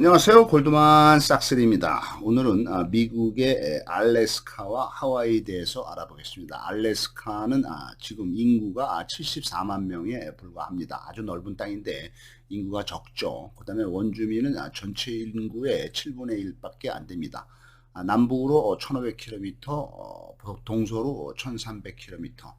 안녕하세요. 골드만 싹스리입니다. 오늘은 아, 미국의 알래스카와 하와이에 대해서 알아보겠습니다. 알래스카는 아, 지금 인구가 74만 명에 불과합니다. 아주 넓은 땅인데 인구가 적죠. 그 다음에 원주민은 아, 전체 인구의 7분의 1밖에 안 됩니다. 남북으로 1500km, 동서로 1300km,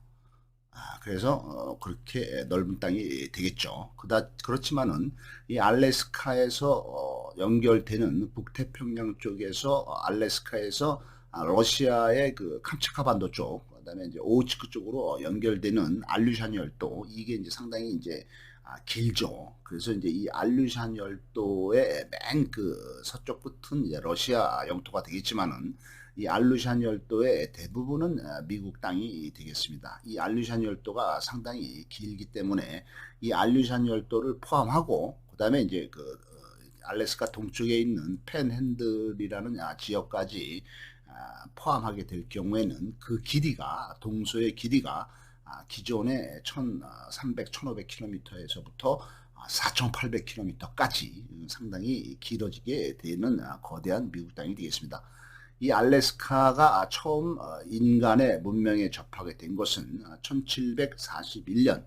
아, 그래서 어, 그렇게 넓은 땅이 되겠죠. 그다 그렇지만은 이 알래스카에서 어, 연결되는 북태평양 쪽에서 어, 알래스카에서 아, 러시아의 그 캄차카 반도 쪽, 그다음에 이제 오츠크 쪽으로 연결되는 알류산 열도 이게 이제 상당히 이제 아, 길죠. 그래서 이제 이 알류산 열도의 맨 그 서쪽 끝은 이제 러시아 영토가 되겠지만은 이 알루샨 열도의 대부분은 어, 미국 땅이 되겠습니다. 이 알루샨 열도가 상당히 길기 때문에 이 알루샨 열도를 포함하고 그 다음에 이제 그 어, 알래스카 동쪽에 있는 펜핸들이라는 아, 지역까지 아, 포함하게 될 경우에는 그 길이가 동서의 길이가 아, 기존의 1300, 1500km에서부터 4800km까지 상당히 길어지게 되는 거 미국 땅이 되겠습니다. 이 알래스카가 처음 어, 인간의 문명에 접하게 된 것은 1741년.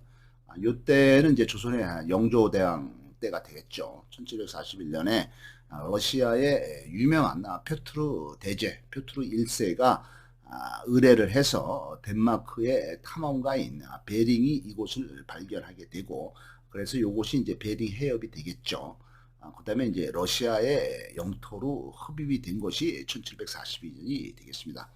이때는 이제 조선의 영조대왕 때가 되겠죠. 1741년에 러시아의 유명한 표트루 대제, 표트루 1세가 아, 의뢰를 해서 덴마크의 탐험가인 베링이 이곳을 발견하게 되고 그래서 이곳이 이제 베링 해협이 되겠죠. 아, 그 다음에 이제 러시아의 영토로 흡입이 된 것이 1742년이 되겠습니다.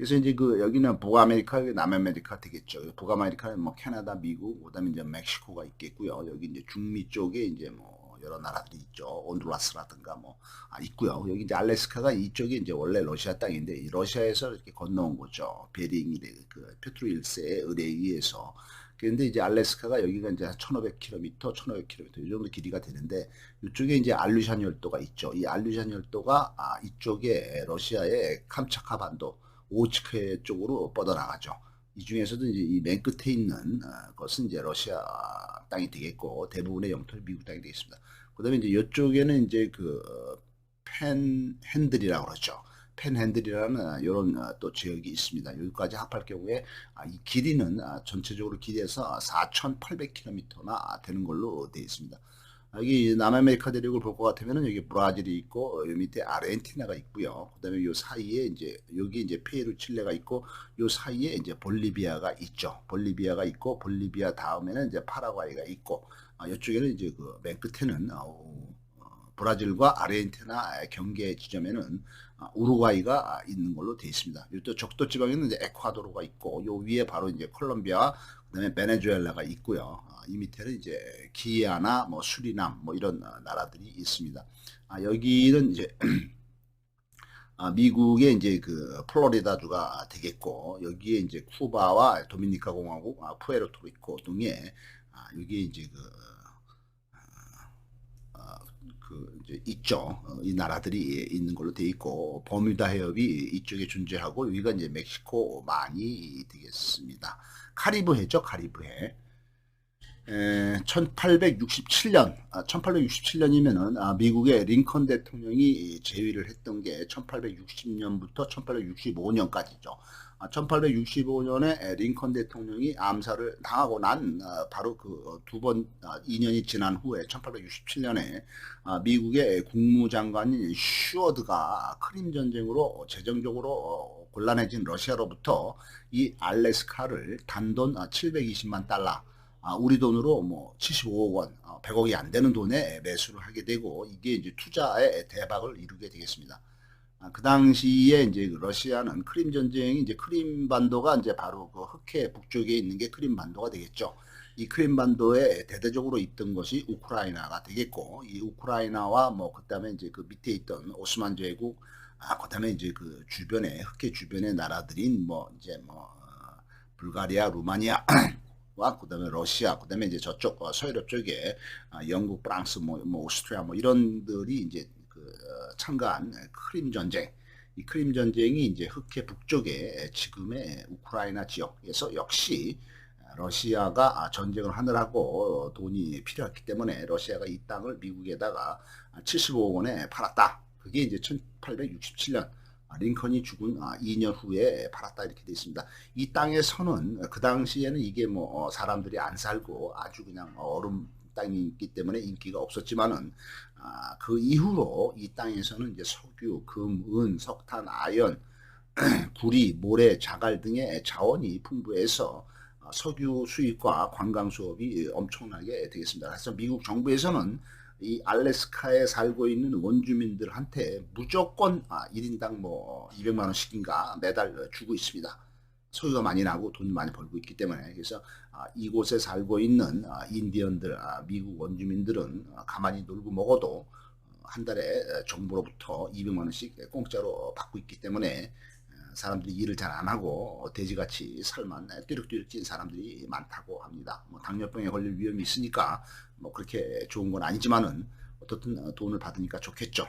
그래서 이제 그 여기는 북아메리카, 남아메리카 되겠죠. 북아메리카는 뭐 캐나다, 미국, 그다음에 이제 멕시코가 있겠고요. 여기 이제 중미 쪽에 이제 뭐 여러 나라들이 있죠. 온두라스라든가 뭐 아, 있고요. 여기 이제 알래스카가 이쪽이 이제 원래 러시아 땅인데 이 러시아에서 이렇게 건너온 거죠. 베링이 그 페트로 1세의 의뢰에 의해서 그런데 이제 알래스카가 여기가 이제 1500km, 1500km 이 정도 길이가 되는데 이쪽에 이제 알루샨 열도가 있죠. 이 알루샨 열도가 아, 이쪽에 러시아의 캄차카 반도 오츠크 쪽으로 뻗어나가죠. 이 중에서도 이제 이 맨 끝에 있는 어, 것은 이제 러시아 땅이 되겠고 대부분의 영토는 미국 땅이 되겠습니다. 그다음에 이제 이쪽에는 이제 그 펜 핸들이라고 그러죠. 펜핸들이라는 이런 어, 또 지역이 있습니다. 여기까지 합할 경우에 아, 이 길이는 아, 전체적으로 길이에서 4,800km나 되는 걸로 되어 있습니다. 여기 남아메리카 대륙을 볼 것 같으면 여기 브라질이 있고 여 밑에 아르헨티나가 있고요. 그다음에 요 사이에 이제 여기 이제 페루, 칠레가 있고 요 사이에 이제 볼리비아가 있죠. 볼리비아가 있고 볼리비아 다음에는 이제 파라과이가 있고 아, 이쪽에는 이제 그 맨 끝에는 어, 브라질과 아르헨티나 경계 지점에는 아, 우루과이가 있는 걸로 되어 있습니다. 또 적도 지방에는 이제 에콰도르가 있고 요 위에 바로 이제 콜롬비아 그다음에 베네수엘라가 있고요. 아, 이 밑에는 이제 기아나 뭐 수리남 뭐 이런 어, 나라들이 있습니다. 아, 여기는 이제 미국의 이제 그 플로리다주가 되겠고 여기에 이제 쿠바와 도미니카 공화국, 푸에르토리코 등의 여기에 이제 그 그 이제 있죠. 어, 이 나라들이 있는 걸로 돼 있고 버뮤다 해협이 이쪽에 존재하고 여기가 이제 멕시코 많이 되겠습니다. 카리브해죠, 카리브해. 1867년, 1867년이면은 아, 미국의 링컨 대통령이 재위를 했던 게 1860년부터 1865년까지죠. 1865년에 링컨 대통령이 암살을 당하고 난 어, 바로 그 두번 2년이 어, 지난 후에 1867년에 어, 미국의 국무장관인 슈어드가 크림 전쟁으로 재정적으로 곤란해진 러시아로부터 이 알래스카를 단돈 720만 달러 아, 우리 돈으로 뭐 75억 원, 100억이 안 되는 돈에 매수를 하게 되고 이게 이제 투자의 대박을 이루게 되겠습니다. 아, 그 당시에 이제 그 러시아는 크림 전쟁이 이제 크림 반도가 이제 바로 그 흑해 북쪽에 있는 게 크림 반도가 되겠죠. 이 크림 반도에 대대적으로 있던 것이 우크라이나가 되겠고 이 우크라이나와 뭐 그다음에 이제 그 밑에 있던 오스만 제국 아 그다음에 이제 그 주변에 흑해 주변의 나라들인 뭐 이제 뭐 어, 불가리아, 루마니아 와 그다음에 러시아 그다음에 이제 저쪽 어, 서유럽 쪽에 어, 영국, 프랑스 뭐, 뭐 오스트리아 뭐 이런들이 이제 참가한 크림 전쟁. 이 크림 전쟁이 이제 흑해 북쪽에 지금의 우크라이나 지역에서 역시 아, 러시아가 아, 전쟁을 하느라고 돈이 필요했기 때문에 러시아가 이 땅을 미국에다가 75억 원에 팔았다. 그게 이제 1867년 링컨이 죽은 2년 후에 팔았다 이렇게 되어 있습니다. 이 땅에서는 그 당시에는 이게 뭐 어, 사람들이 안 살고 아주 그냥 얼음 땅이 있기 때문에 인기가 없었지만은 그 이후로 이 땅에서는 이제 석유, 금, 은, 석탄, 아연, 구리, 모래, 자갈 등의 자원이 풍부해서 석유 수입과 관광 수업이 엄청나게 되겠습니다. 그래서 미국 정부에서는 이 알래스카에 살고 있는 원주민들한테 무조건 아, 1인당 뭐 200만 원씩인가 매달 주고 있습니다. 소유가 많이 나고 돈 많이 벌고 있기 때문에 그래서 아, 이곳에 살고 있는 아, 인디언들, 아, 미국 원주민들은 아, 가만히 놀고 먹어도 한 달에 정부로부터 200만 원씩 공짜로 받고 있기 때문에 사람들이 일을 잘 안 하고 돼지같이 살만 띠룩띠룩 찐 사람들이 많다고 합니다. 뭐 당뇨병에 걸릴 위험이 있으니까 뭐 그렇게 좋은 건 아니지만은 어떻든 돈을 받으니까 좋겠죠.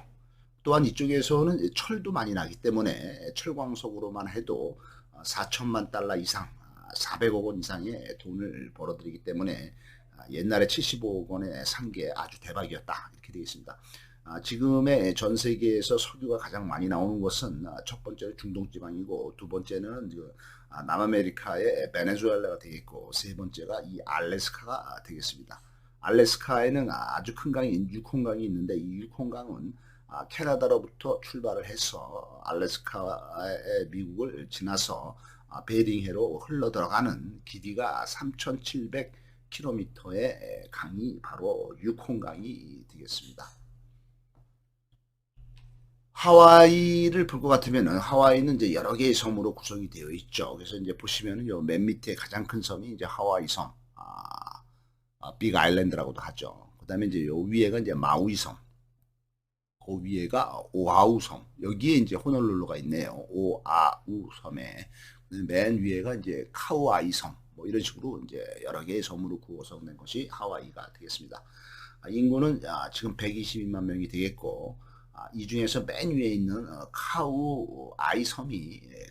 또한 이쪽에서는 철도 많이 나기 때문에 철광석으로만 해도 4천만 달러 이상, 400억 원 이상의 돈을 벌어들이기 때문에 옛날에 75억 원에 산 게 아주 대박이었다 이렇게 되어 있습니다. 아, 지금의 전 세계에서 석유가 가장 많이 나오는 것은 아, 첫 번째는 중동 지방이고 두 번째는 그, 아, 남아메리카의 베네수엘라가 되겠고 세 번째가 이 알래스카가 되겠습니다. 알래스카에는 아주 큰 강이 유콘강이 있는데 이 유콘강은 캐나다로부터 출발을 해서 알래스카의 미국을 지나서 베링해로 흘러 들어가는 길이가 3,700km의 강이 바로 유콘강이 되겠습니다. 하와이를 볼 것 같으면은 하와이는 이제 여러 개의 섬으로 구성이 되어 있죠. 그래서 이제 보시면은 요맨 밑에 가장 큰 섬이 이제 하와이 섬, 아, 아, 빅 아일랜드라고도 하죠. 그 다음에 이제 요 위에가 이제 마우이 섬, 그 위에가 오아우 섬, 여기에 이제 호놀룰루가 있네요. 오아우 섬에 맨 위에가 이제 카우아이 섬, 뭐 이런 식으로 이제 여러 개의 섬으로 구성된 것이 하와이가 되겠습니다. 아, 인구는 아, 지금 122만 명이 되겠고. 아, 이 중에서 맨 위에 있는 어, 카우 아이 섬이 예,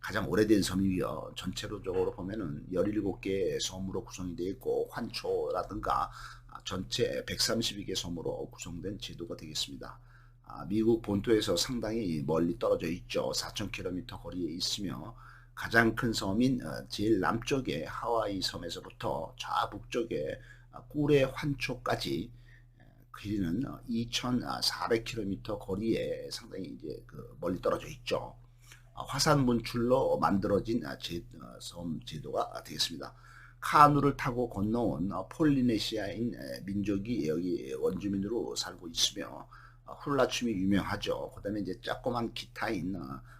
가장 오래된 섬이고요. 전체적으로 보면은 17개 섬으로 구성이 되어 있고 환초라든가 아, 전체 132개 섬으로 구성된 제도가 되겠습니다. 아, 미국 본토에서 상당히 멀리 떨어져 있죠. 4,000km 거리에 있으며 가장 큰 섬인 어, 제일 남쪽의 하와이 섬에서부터 좌북쪽의 꿀의 환초까지 길이는 2,400km 거리에 상당히 이제 그 멀리 떨어져 있죠. 아, 화산 분출로 만들어진 아, 제, 어, 섬 제도가 되겠습니다. 카누를 타고 건너온 어, 폴리네시아인 민족이 여기 원주민으로 살고 있으며 어, 훌라춤이 유명하죠. 그 다음에 이제 조그만 기타인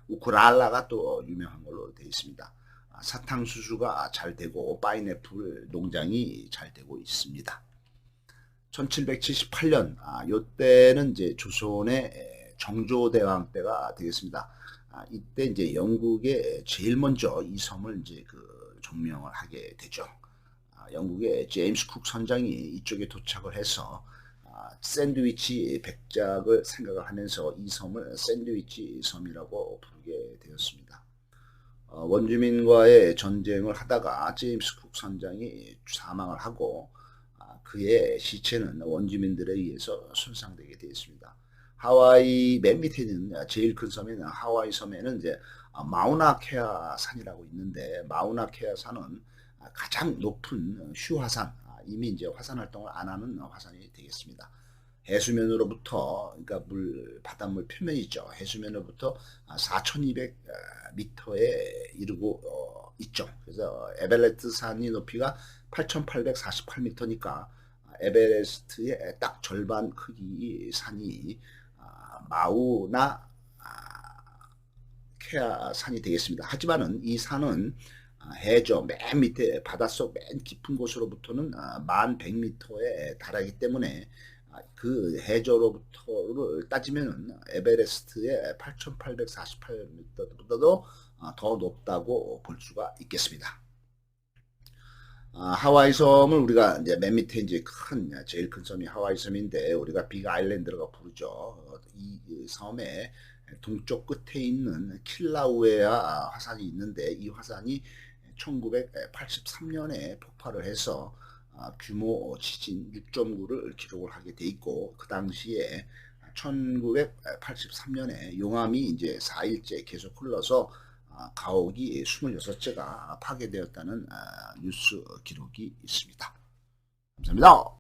우쿠랄라가 또 유명한 걸로 되어 있습니다. 아, 사탕수수가 잘 되고 파인애플 농장이 잘 되고 있습니다. 1778년 아, 요때는 이제 조선의 정조대왕 때가 되겠습니다. 아, 이때 이제 영국에 제일 먼저 이 섬을 이제 그 점령을 하게 되죠. 아, 영국의 제임스 쿡 선장이 이쪽에 도착을 해서 아, 샌드위치 백작을 생각을 하면서 이 섬을 샌드위치 섬이라고 부르게 되었습니다. 어, 원주민과의 전쟁을 하다가 제임스 쿡 선장이 사망을 하고 그의 시체는 원주민들에 의해서 손상되게 되었습니다. 하와이 맨 밑에 있는 제일 큰 섬에는 하와이 섬에는 이제 마우나케아 산이라고 있는데 마우나케아 산은 가장 높은 휴화산 이미 이제 화산 활동을 안 하는 화산이 되겠습니다. 해수면으로부터 그러니까 물 바닷물 표면이 있죠. 해수면으로부터 4,200m에 이르고 어, 있죠. 그래서 에벨레트 산이 높이가 8,848m니까 에베레스트의 딱 절반 크기 산이 아, 마우나 아, 케아 산이 되겠습니다. 하지만은 이 산은 아, 해저 맨 밑에 바닷속 맨 깊은 곳으로부터는 만 100m에 달하기 때문에 그 해저로부터를 따지면은 에베레스트의 8,848m보다도 더 높다고 볼 수가 있겠습니다. 아, 하와이 섬을 우리가 이제 맨 밑에 이제 큰 제일 큰 섬이 하와이 섬인데 우리가 빅 아일랜드라고 부르죠. 이, 이 섬의 동쪽 끝에 있는 킬라우에아 화산이 있는데 이 화산이 1983년에 폭발을 해서 아, 규모 지진 6.9를 기록을 하게 돼 있고 그 당시에 1983년에 용암이 이제 4일째 계속 흘러서 아, 가옥이 26채가 파괴되었다는 아, 뉴스 기록이 있습니다. 감사합니다.